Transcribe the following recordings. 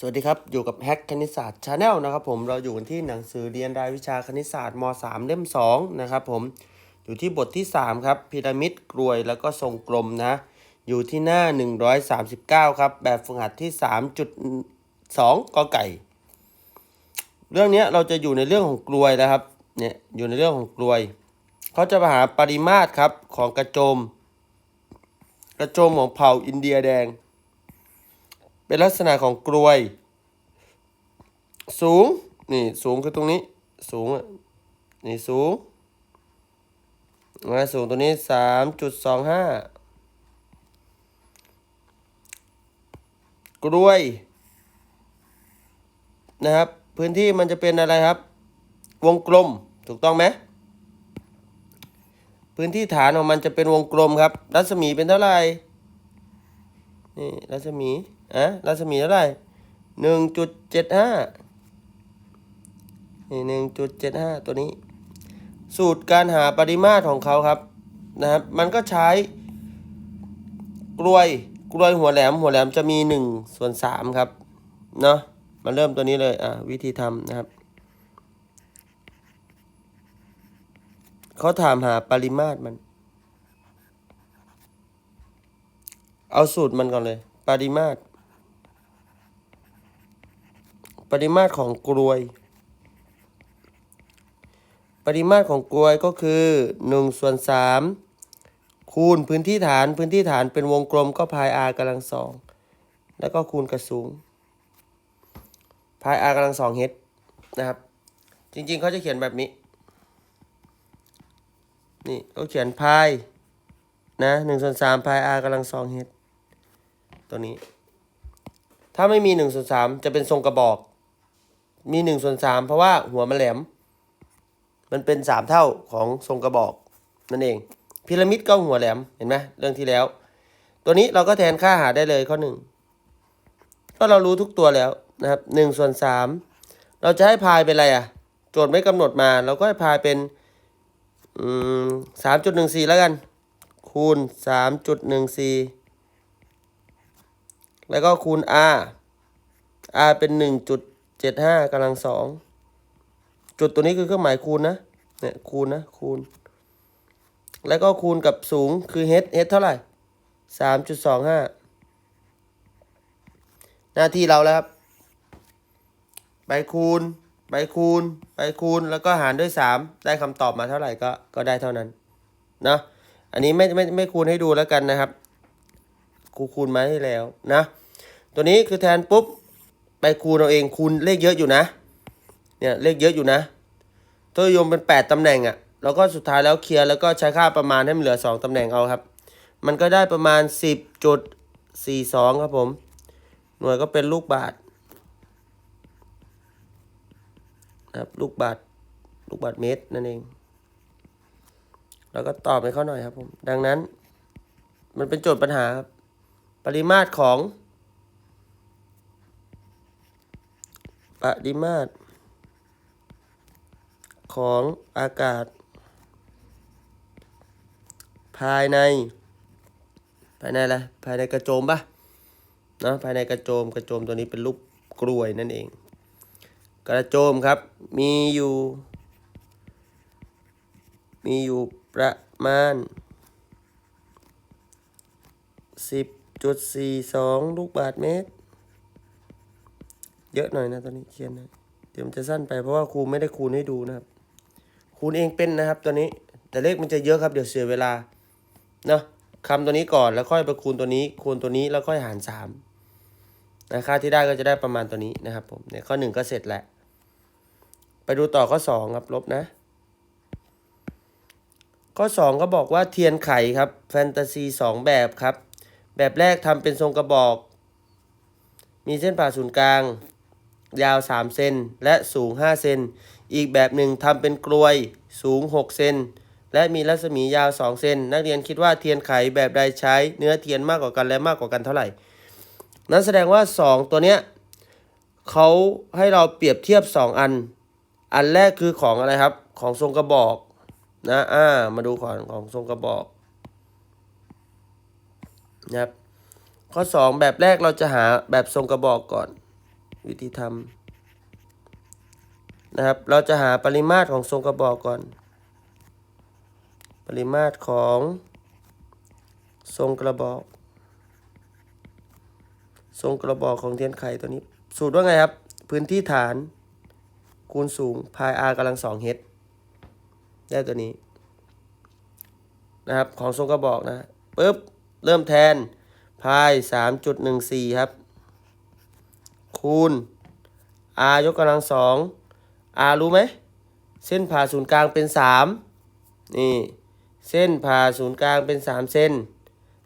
สวัสดีครับ อยู่กับแฮกคณิตศาสตร์ชาแนลนะครับผมเราอยู่กันที่หนังสือเรียนรายวิชาคณิตศาสตร์ม .3 เล่ม2นะครับผมอยู่ที่บทที่ 3 ครับพีระมิดกรวยแล้วก็ทรงกลมนะ อยู่ที่หน้า 139 ครับ แบบฝึกหัดที่ 3.2กอไก่ เรื่องนี้เราจะอยู่ในเรื่องของกลวยนะครับเนี่ยอยู่ในเรื่องของกลวยเขาจะมาหาปริมาตรครับของกระโจม กระโจมของเผ่าอินเดียแดง เป็นลักษณะของกลวย สูง นี่สูงคือตรงนี้ สูงอะนี่สูงนะสูงตัวนี้สามจุดสองห้ากลวย นะครับ พื้นที่มันจะเป็นอะไรครับ วงกลมถูกต้องไหมพื้นที่ฐานของมันจะเป็นวงกลมครับ รัศมีเป็นเท่าไหร่นี่รัศมี อะรัศมีเท่าไหร่หนึ่งจุดเจ็ดห้านี่หนึ่งจุดเจ็ดห้าตัวนี้ สูตรการหาปริมาตรของเขาครับนะครับ มันก็ใช้กลวยกลวยหัวแหลมหัวแหลมจะมีหนึ่งส่วนสามครับเนาะมาเริ่มตัวนี้เลยอะวิธีทำนะครับเขาถามหาปริมาตรมัน เอาสูตรมันก่อนเลย ปริมาตร ปริมาตรของกลวย ปริมาตรของกลวยก็คือ1ส่วน3คูณพื้นที่ฐานพื้นที่ฐานเป็นวงกลมก็พาย r กำลังสองแล้วก็คูณกระสูงพาย r กำลังสองเฮดนะครับ จริงๆเขาจะเขียนแบบนี้ นี่เขาเขียนพายนะหนึ่งส่วนสามพาย r กำลังสองเฮดตัวนี้ ถ้าไม่มีหนึ่งส่วนสามจะเป็นทรงกระบอก มีหนึ่งส่วนสามเพราะว่าหัวมันแหลม มันเป็นสามเท่าของทรงกระบอกนั่นเองพีระมิดก็หัวแหลมเห็นไหมเรื่องที่แล้ว ตัวนี้เราก็แทนค่าหาได้เลยข้อหนึ่งก็เรารู้ทุกตัวแล้วนะครับหนึ่งส่วนสามเราจะให้พายเป็นอะไรอะ โจทย์ไม่กำหนดมา เราก็ให้พายเป็นสามจุดหนึ่งสี่แล้วกัน คูณสามจุดหนึ่งสี่แล้วก็คูณ r r เป็นหนึ่งจุด เจ็ดห้ากำลังสองจุดตัวนี้คือเครื่องหมายคูณนะเนี่ยคูณนะคูณ แล้วก็คูณกับสูงคือ h h เท่าไหร่สามจุดสองห้าหน้าที่เราแล้วครับ ไปคูณ ไปคูณ ไปคูณแล้วก็หารด้วยสามได้คำตอบมาเท่าไหร่ก็ก็ได้เท่านั้นนะอันนี้ไม่ไม่ไม่คูณให้ดูแล้วกันนะครับ คูคูณมาให้แล้วนะ ตัวนี้คือแทนปุ๊บ ไปคูณเอาเองคูณเลขเยอะอยู่นะ เนี่ยเลขเยอะอยู่นะตัวยมเป็น 8 ตำแหน่งอะ่ะแล้วก็สุดท้ายแล้วเคลียร์แล้วก็ใช้ค่าประมาณให้มันเหลือ 2 ตำแหน่งเอาครับ มันก็ได้ประมาณ 10.42 ครับผม หน่วยก็เป็นลูกบาทครับลูกบาทลูกบาทเมตรนั่นเอง แล้วก็ตอบให้เขาหน่อยครับผม ดังนั้น มันเป็นโจทย์ปัญหาครับ ปริมาตรของ ปริมาตร ของอากาศ ภายใน ภายในอะไรภายในกระโจมปะเนาะภายในกระโจมกระโจมตัวนี้เป็นรูปกลวยนั่นเอง กระโจมครับมีอยู่ มีอยู่ประมาณ 10.42 ลูกบาทเมตร เยอะหน่อยนะตอนนี้เขียนนะเดี๋ยวมันจะสั้นไปเพราะว่าครูไม่ได้คูณให้ดูนะครับ คูณเองเป็นนะครับตัวนี้ แต่เลขมันจะเยอะครับเดี๋ยวเสียเวลาเนาะคำตัวนี้ก่อนแล้วค่อยไปคูณตัวนี้ คูณตัวนี้แล้วค่อยหารสามนะค่าที่ได้ก็จะได้ประมาณตัวนี้นะครับผมเนี่ยข้อหนึ่งก็เสร็จแล้วไปดูต่อข้อสองครับลบนะ ข้อสองก็บอกว่าเทียนไขครับแฟนตาซีสองแบบครับ แบบแรกทำเป็นทรงกระบอก มีเส้นผ่าศูนย์กลาง ยาว 3 เซนและสูง 5 เซน อีกแบบหนึ่งทำเป็นกลวยสูง 6 เซนและมีรัศมียาว 2 เซน นักเรียนคิดว่าเทียนไขแบบใดใช้เนื้อเทียนมากกว่ากันและมากกว่ากันเท่าไหร่ นั้นแสดงว่า 2 ตัวเนี้ยเขาให้เราเปรียบเทียบ 2 อัน อันแรกคือของอะไรครับ ของทรงกระบอกนะอ่ามาดูของของทรงกระบอกนะครับข้อ 2 แบบแรกเราจะหาแบบทรงกระบอกก่อน วิธีทำนะครับ เราจะหาปริมาตรของทรงกระบอกก่อน ปริมาตรของทรงกระบอก ทรงกระบอกของเทียนไขตัวนี้ สูตรว่าไงครับ พื้นที่ฐาน คูณสูงพาย r กำลังสองเฮดได้ตัวนี้ นะครับ ของทรงกระบอกนะปุ๊บ เริ่มแทนพายสามจุดหนึ่งสี่ครับ คูณ r ยกกำลังสอง r รู้ไหม เส้นผ่าศูนย์กลางเป็นสามนี่ เส้นผ่าศูนย์กลางเป็นสามเส้น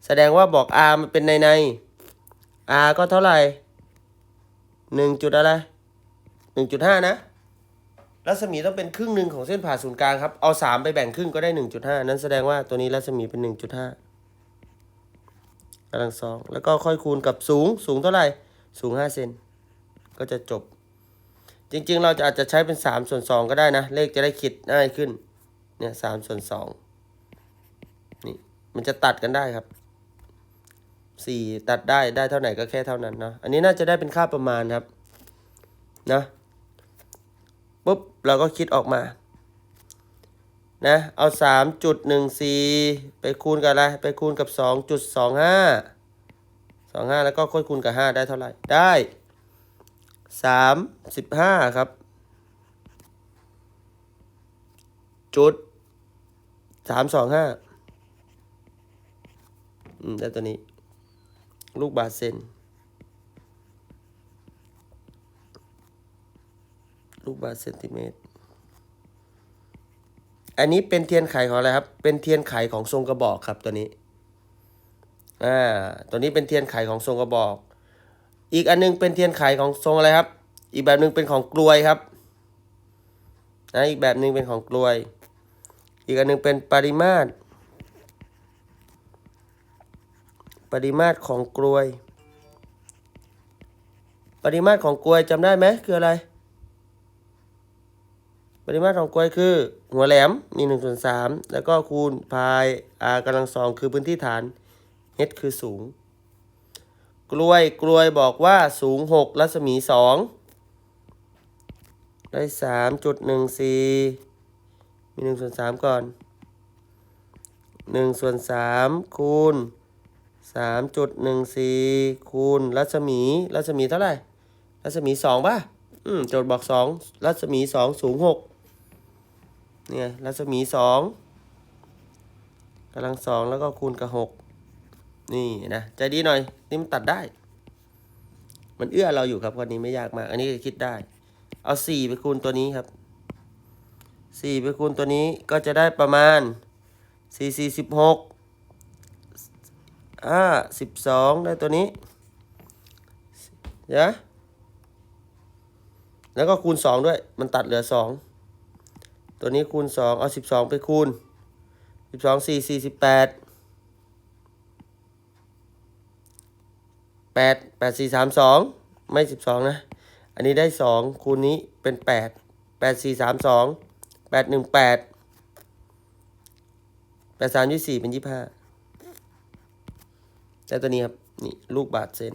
แสดงว่าบอก r มันเป็นในใน r ก็เท่าไหร่หนึ่งจุดอะไรหนึ่งจุดห้านะ รัศมีต้องเป็นครึ่งหนึ่งของเส้นผ่าศูนย์กลางครับ เอาสามไปแบ่งครึ่งก็ได้หนึ่งจุดห้านั้นแสดงว่าตัวนี้รัศมีเป็นหนึ่งจุดห้ากำลังสอง แล้วก็ค่อยคูณกับสูง สูงเท่าไหร่ สูงห้าเซน ก็จะจบ จริงๆ เราจะอาจจะใช้เป็นสามส่วนสองก็ได้นะ เลขจะได้คิดง่ายขึ้น เนี่ยสามส่วนสองนี่มันจะตัดกันได้ครับสี่ตัดได้ได้เท่าไหร่ก็แค่เท่านั้นเนาะอันนี้น่าจะได้เป็นค่าประมาณครับนะปุ๊บเราก็คิดออกมานะเอาสามจุดหนึ่งสี่ไปคูณกับอะไร ไปคูณกับสองจุดสองห้าสองห้าแล้วก็ค่อยคูณกับห้าได้เท่าไหร่ ได้ สามสิบห้าครับ จุดสามสองห้าอืมได้ตัวนี้ ลูกบาทเซนลูกบาทเซนติเมตร อันนี้เป็นเทียนไขของอะไรครับ เป็นเทียนไขของทรงกระบอกครับตัวนี้ อ่า ตัวนี้เป็นเทียนไขของทรงกระบอก อีกอันนึงเป็นเทียนไขของทรงอะไรครับ อีกแบบหนึ่งเป็นของกลวยครับนะอีกแบบหนึ่งเป็นของกลวย อีกอันหนึงเป็นปริมาตร ปริมาตรของกลวย ปริมาตรของกลวยจำได้ไหมคืออะไร ปริมาตรของกลวยคือ หัวแหลมมี1ส่วน3แล้วก็คูณพาย r กำลังสองคือพื้นที่ฐาน h คือสูง กลวยกล้วยบอกว่าสูง 6 รัศมี 2 ได้ 3.14 มี1ส่วน3ก่อน1ส่วน3คูณ 3.14 คูณ รัศมี รัศมีเท่าไหร่ รัศมี 2 ป่ะ อืมโจทย์บอก 2 รัศมี 2 สูง 6 เนี่ย รัศมี 2กำลัง 2 แล้วก็คูณกับ 6 นี่นะใจดีหน่อย นี่มันตัดได้ มันเอื้อเราอยู่ครับคนนี้ไม่ยากมาก อันนี้ก็คิดได้ เอาสี่ไปคูณตัวนี้ครับสี่ไปคูณตัวนี้ก็จะได้ประมาณสี่สี่สิบหกห้าสิบสองได้ตัวนี้เดี๋ยวแล้วก็คูณสองด้วย มันตัดเหลือสองตัวนี้คูณสองเอาสิบสองไปคูณสิบสองสี่สี่สิบแปด แปดแปดสี่สามสองไม่สิบสองนะ อันนี้ได้สองคูณนี้เป็นแปดแปดสี่สามสองแปดหนึ่งแปดแปดสามยี่สี่เป็นยี่ห้าแต่ตัวนี้ครับ นี่ลูกบาทเซน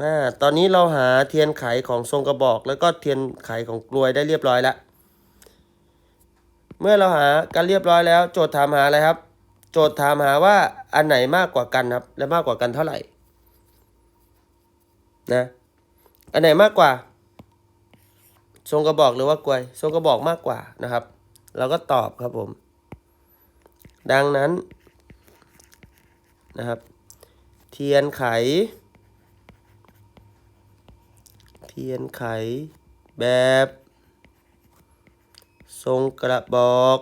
อ่าตอนนี้เราหาเทียนไขของทรงกระบอก แล้วก็เทียนไขของกลวยได้เรียบร้อยแล้ว เมื่อเราหากันเรียบร้อยแล้ว โจทย์ถามหาอะไรครับ โจทย์ถามหาว่าอันไหนมากกว่ากันครับ และมากกว่ากันเท่าไหร่ นะ อันไหนมากกว่า ทรงกระบอกหรือว่ากลวย ทรงกระบอกมากกว่านะครับ เราก็ตอบครับผม ดังนั้นนะครับ เทียนไข เทียนไขแบบ ทรงกระบอก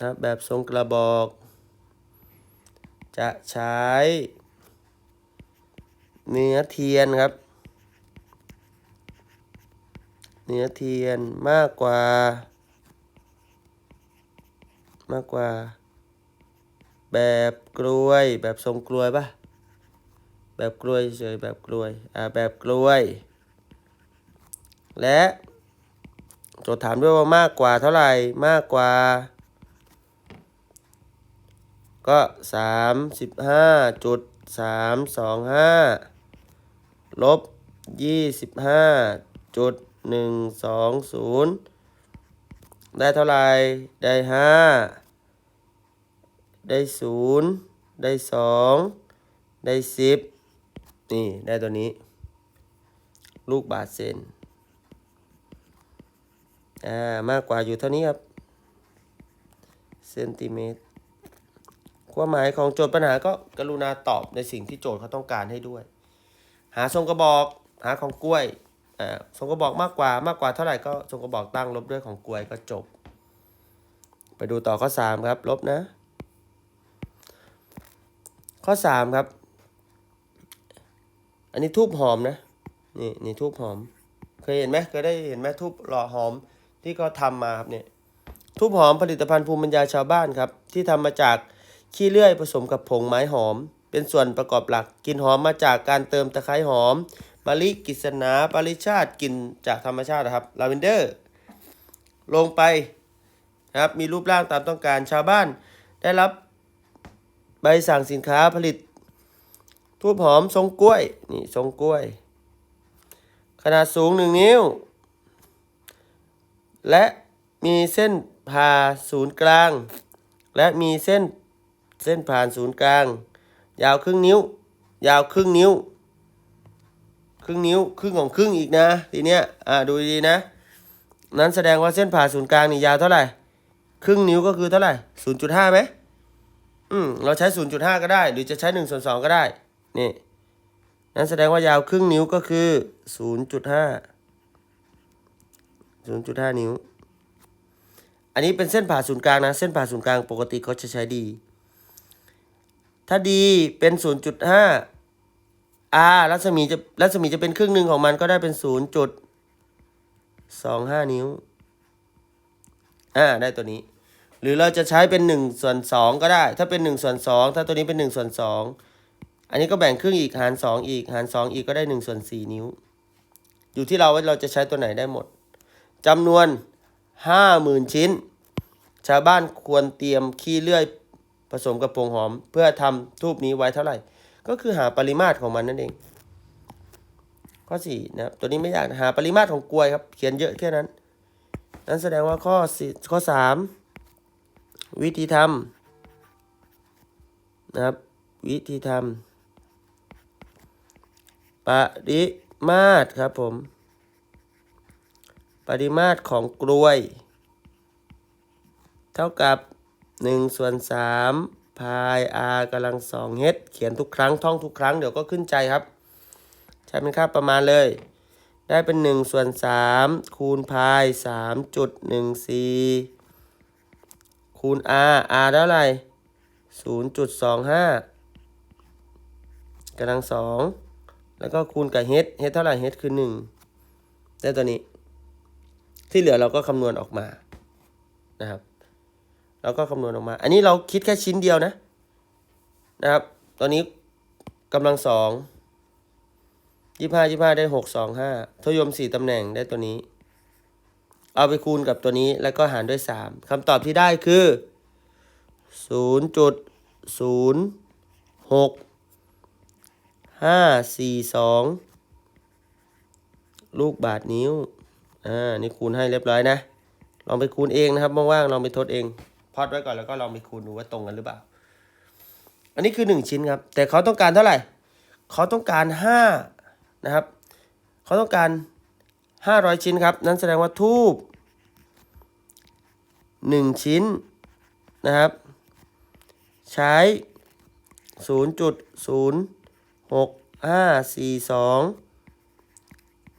นะครับแบบทรงกระบอก จะใช้เนื้อเทียนครับ เนื้อเทียนมากกว่า มากกว่า แบบกลวยแบบทรงกลวยปะแบบกลวยเฉยแบบกลวยอ่าแบบกลวย และโจทย์ถามด้วยว่ามากกว่าเท่าไหร่มากกว่า ก็สามสิบห้าจุดสามสองห้าลบยี่สิบห้าจุดหนึ่งสองศูนย์ได้เท่าไหร่ได้ห้าได้ศูนย์ได้สองได้สิบนี่ ได้ตัวนี้ ลูกบาทเซนอ่ามากกว่าอยู่เท่านี้ครับ เซนติเมตร ความหมายของโจทย์ปัญหาก็กรุณาตอบในสิ่งที่โจทย์เขาต้องการให้ด้วย หาทรงกระบอกหาของกล้วยอ่าทรงกระบอกมากกว่ามากกว่าเท่าไหร่ก็ทรงกระบอกตั้งลบด้วยของกล้วยก็จบ ไปดูต่อข้อสามครับ ลบนะ ข้อสามครับ อันนี้ทูบหอมนะ นี่นี่ทูบหอม เคยเห็นไหมเคยได้เห็นไหมทูบหล่อหอมที่เขาทำมาครับเนี่ยทูบหอมผลิตภัณฑ์ภูมิปัญญาชาวบ้านครับ ที่ทำมาจาก ขี้เลื่อยผสมกับผงไม้หอม เป็นส่วนประกอบหลักกลิ่นหอมมาจากการเติมตะไคร้หอมมะลิกิษณาปริชาติกลิ่นจากธรรมชาตินะครับลาเวนเดอร์ ลงไปนะครับมีรูปร่างตามต้องการชาวบ้าน ได้รับใบสั่งสินค้าผลิต ทูบหอมทรงกล้วยนี่ทรงกล้วย ขนาดสูง 1 นิ้ว และมีเส้นผ่าศูนย์กลาง และมีเส้น เส้นผ่านศูนย์กลาง ยาวครึ่งนิ้ว ยาวครึ่งนิ้ว ครึ่งนิ้วครึ่งของครึ่งอีกนะทีเนี้ยอ่าดูดีนะ นั้นแสดงว่าเส้นผ่าศูนย์กลางนี่ยาวเท่าไหร่ ครึ่งนิ้วก็คือเท่าไหร่ศูนย์จุดห้าไหมอืมเราใช้ศูนย์จุดห้าก็ได้ หรือจะใช้หนึ่งส่วนสองก็ได้นี่นั้นแสดงว่ายาวครึ่งนิ้วก็คือศูนย์จุดห้าศูนย์จุดห้านิ้ว อันนี้เป็นเส้นผ่าศูนย์กลางนะ เส้นผ่าศูนย์กลางปกติเขาจะใช้ดี ถ้าดีเป็น 0.5 r รัศมีจะรัศมีจะเป็นครึ่งหนึ่งของมันก็ได้เป็น 0.25 นิ้ว อ่า ได้ตัวนี้ หรือเราจะใช้เป็น1ส่วน2ก็ได้ ถ้าเป็น1ส่วน2ถ้าตัวนี้เป็น1ส่วน2อันนี้ก็แบ่งครึ่งอีกหาร 2 อีกหาร 2 อีกก็ได้1ส่วน4นิ้ว อยู่ที่เราว่าเราจะใช้ตัวไหนได้หมดจำนวน 50,000 ชิ้น ชาวบ้านควรเตรียมขี้เลื่อย ผสมกับผงหอม เพื่อทำทูบนี้ไว้เท่าไหร่ ก็คือหาปริมาตรของมันนั่นเอง ข้อสี่นะครับตัวนี้ไม่ยากหาปริมาตรของกลวยครับ เขียนเยอะแค่นั้น นั้นแสดงว่าข้อสี่ข้อสามวิธีทำนะครับ วิธีทำปริมาตรครับผม ปริมาตรของกลวย เท่ากับ 1ส่วน3พาย r กำลังสองเฮดเขียนทุกครั้งท่องทุกครั้งเดี๋ยวก็ขึ้นใจครับ ใช้เป็นค่าประมาณเลย ได้เป็น 1 ส่วน 3 คูณพาย 3.14 คูณ r r เท่าไหร่0.25กำลังสองแล้วก็คูณกับ h h เท่าไหร่ h คือ 1 ได้ตัวนี้ ที่เหลือเราก็คำนวณออกมานะครับ เราก็คำนวณออกมา อันนี้เราคิดแค่ชิ้นเดียวนะ นะครับ ตอนนี้กำลังสองยี่ห้ายี่ห้าได้หกสองห้าทยมสี่ตำแหน่งได้ตัวนี้ เอาไปคูณกับตัวนี้แล้วก็หารด้วยสามคำตอบที่ได้คือศูนย์จุดศูนย์หกห้าสี่สองลูกบาทนิ้ว อ่า นี่คูณให้เรียบร้อยนะ ลองไปคูณเองนะครับ ว่างๆ ลองไปทดเอง อดไว้ก่อนแล้วก็ลองไปคูณดูว่าตรงกันหรือเปล่า อันนี้คือหนึ่งชิ้นครับ แต่เขาต้องการเท่าไหร่ เขาต้องการห้านะครับ เขาต้องการห้าร้อยชิ้นครับ นั้นแสดงว่าทูบหนึ่งชิ้นนะครับ ใช้ศูนย์จุดศูนย์หกห้าสี่สอง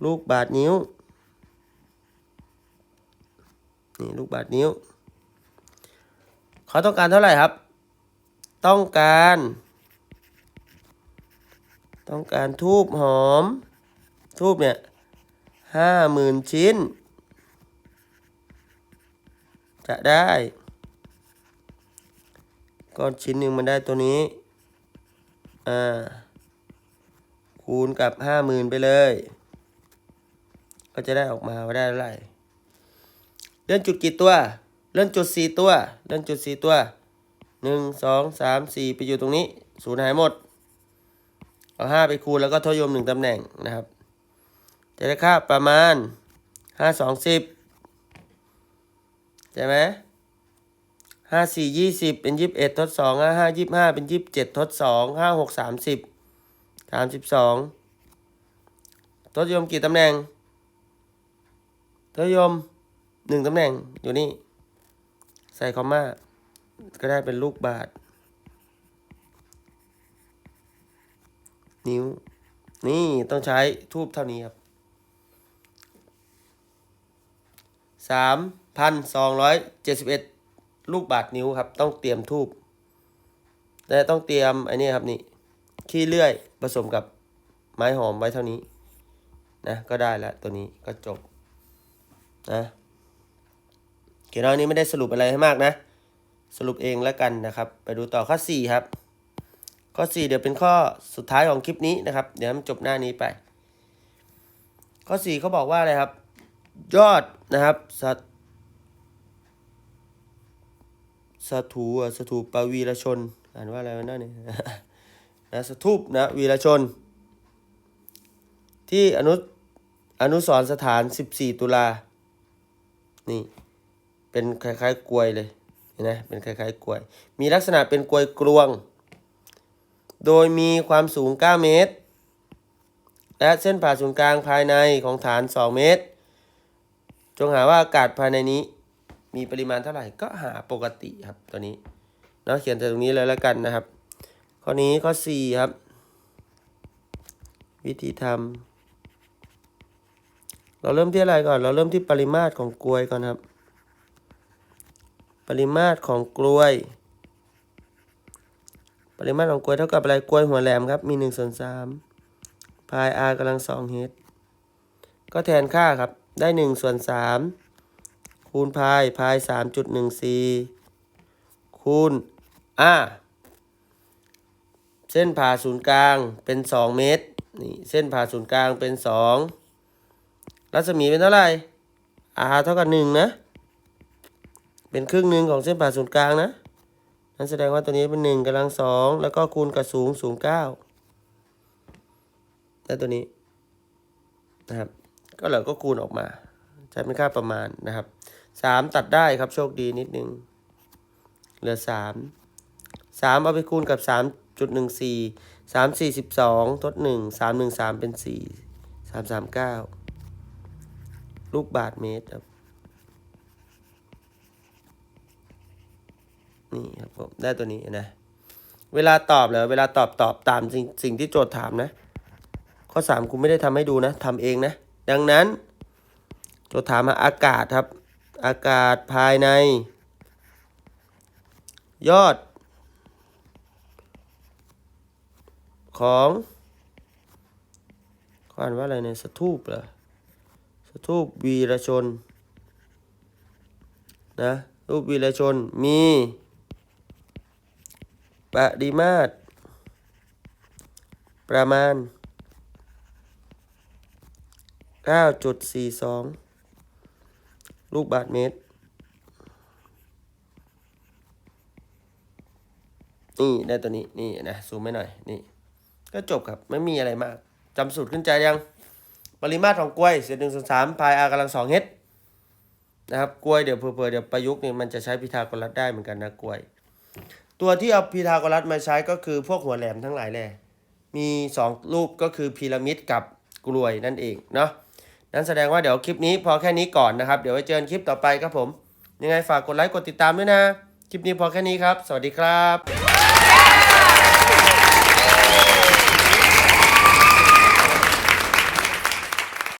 ลูกบาทนิ้ว นี่ลูกบาทนิ้ว เขาต้องการเท่าไหร่ครับ ต้องการ ต้องการทูบหอม ทูบเนี่ยห้าหมื่นชิ้น จะได้ก้อนชิ้นหนึ่งมันได้ตัวนี้ อ่า คูณกับห้าหมื่นไปเลย ก็จะได้ออกมาว่าได้เท่าไหร่เลื่อนจุดกี่ตัว เลื่อนจุดสี่ตัว เลื่อนจุดสี่ตัวหนึ่งสองสามสี่ไปอยู่ตรงนี้ศูนย์หายหมด เอาห้าไปคูณแล้วก็ทศนิยมหนึ่งตำแหน่งนะครับ จะได้ค่าประมาณห้าสองสิบใช่ไหมห้าสี่ยี่สิบเป็นยี่สิบเอ็ดทดสองห้าห้ายี่สิบห้าเป็นยี่สิบเจ็ดทดสองห้าหกสามสิบสามสิบสองทศนิยมกี่ตำแหน่งทศนิยมหนึ่งตำแหน่งอยู่นี่ ส่คอมมาก็ได้เป็นลูกบาท นิ้ว นี่ต้องใช้ทูบเท่านี้ครับสามพันสองร้อยเจ็ดสิบเอ็ดลูกบาทนิ้วครับ ต้องเตรียมทูบและต้องเตรียมไอ้นี่ครับนี่ขี้เลื่อยผสมกับไม้หอมไว้เท่านี้ นะ ก็ได้แล้วตัวนี้ก็จบนะ เขียนเอานี้ไม่ได้สรุปอะไรให้มากนะ สรุปเองแล้วกันนะครับ ไปดูต่อข้อ 4 ครับ ข้อ 4 เดี๋ยวเป็นข้อสุดท้ายของคลิปนี้นะครับ เดี๋ยวมันจบหน้านี้ไป ข้อ 4เขาบอกว่าอะไรครับ ยอดนะครับสัตสถูอะสถูปวีรชน อ่านว่าอะไรวะนั่นเนี่ยนะสถูปนะวีรชน ที่อนุอนุสรสถาน 14 ตุลานี่ เป็นคล้ายๆกลวยเลยเห็นไหมเป็นคล้ายๆกลวย มีลักษณะเป็นกลวยกลวง โดยมีความสูง 9 เมตร และเส้นผ่าศูนย์กลางภายในของฐาน 2 เมตร จงหาว่าอากาศภายในนี้ มีปริมาณเท่าไหร่ก็หาปกติครับตัวนี้เนาะเขียนแต่ตรงนี้เลยแล้วกันนะครับ ข้อนี้ข้อ 4 ครับ วิธีทำเราเริ่มที่อะไรก่อน เราเริ่มที่ปริมาตรของกลวยก่อนครับ ริมาตรของกลวย ปริมาตรของกลวยเท่ากับอะไรกลวยหัวแหลมครับ มี1ส่วน3พาย r กำลัง2 h ก็แทนค่าครับ ได้1ส่วน3คูณพายพาย 3.14 คูณ r เส้นผ่าศูนย์กลางเป็น 2 เมตร นี่เส้นผ่าศูนย์กลางเป็น 2 รัศมีเป็นเท่าไหร่ r เท่ากับ 1 นะ เป็นครึ่งหนึ่งของเส้นผ่าศูนย์กลางนะนั่นแสดงว่าตัวนี้เป็นหนึ่งกำลังสองแล้วก็คูณกับสูงสูงเก้าแล้วตัวนี้นะครับ ก็เหลือก็คูณออกมาใช้เป็นค่าประมาณนะครับสามตัดได้ครับโชคดีนิดนึง เหลือสามสามเอาไปคูณกับสามจุดหนึ่งสี่สามสี่สิบสองทดหนึ่งสามหนึ่งสามเป็นสี่สามสามเก้าลูกบาทเมตรครับ นี่ครับผมได้ตัวนี้นะ เวลาตอบเลยเวลาตอบตอบตามสิ่งสิ่งที่โจทย์ถามนะ ข้อสามคุณไม่ได้ทำให้ดูนะทำเองนะ ดังนั้น โจทย์ถามมาอากาศครับ อากาศภายใน ยอด ของเขาอ่านว่าอะไรเนี่ยสถูปเหรอสถูปวีรชนนะรูปวีรชนมี ปริมาตร ประมาณ 9.42 ลูกบาทเมตร นี่ได้ตัวนี้ นี่นะ ซูมไม่หน่อย นี่ ก็จบครับ ไม่มีอะไรมาก จำสูตรขึ้นใจยัง ปริมาตรของกล้วยเศษหนึ่งส่วนสามพายอากำลังสองเฮดนะครับ กล้วยเดี๋ยวเผื่อเดี๋ยวประยุกต์เนี่ยมันจะใช้พีทากรัสได้เหมือนกันนะกล้วย ตัวที่เอาพีทาโกรัสมาใช้ก็คือพวกหัวแหลมทั้งหลายแหละมี 2 รูปก็คือพีระมิดกับกลวยนั่นเองเนาะนั้นแสดงว่าเดี๋ยวคลิปนี้พอแค่นี้ก่อนนะครับ เดี๋ยวไว้เจอกันคลิปต่อไปครับผม ยังไงฝากกดไลค์กดติดตามด้วยนะ คลิปนี้พอแค่นี้ครับ สวัสดีครับ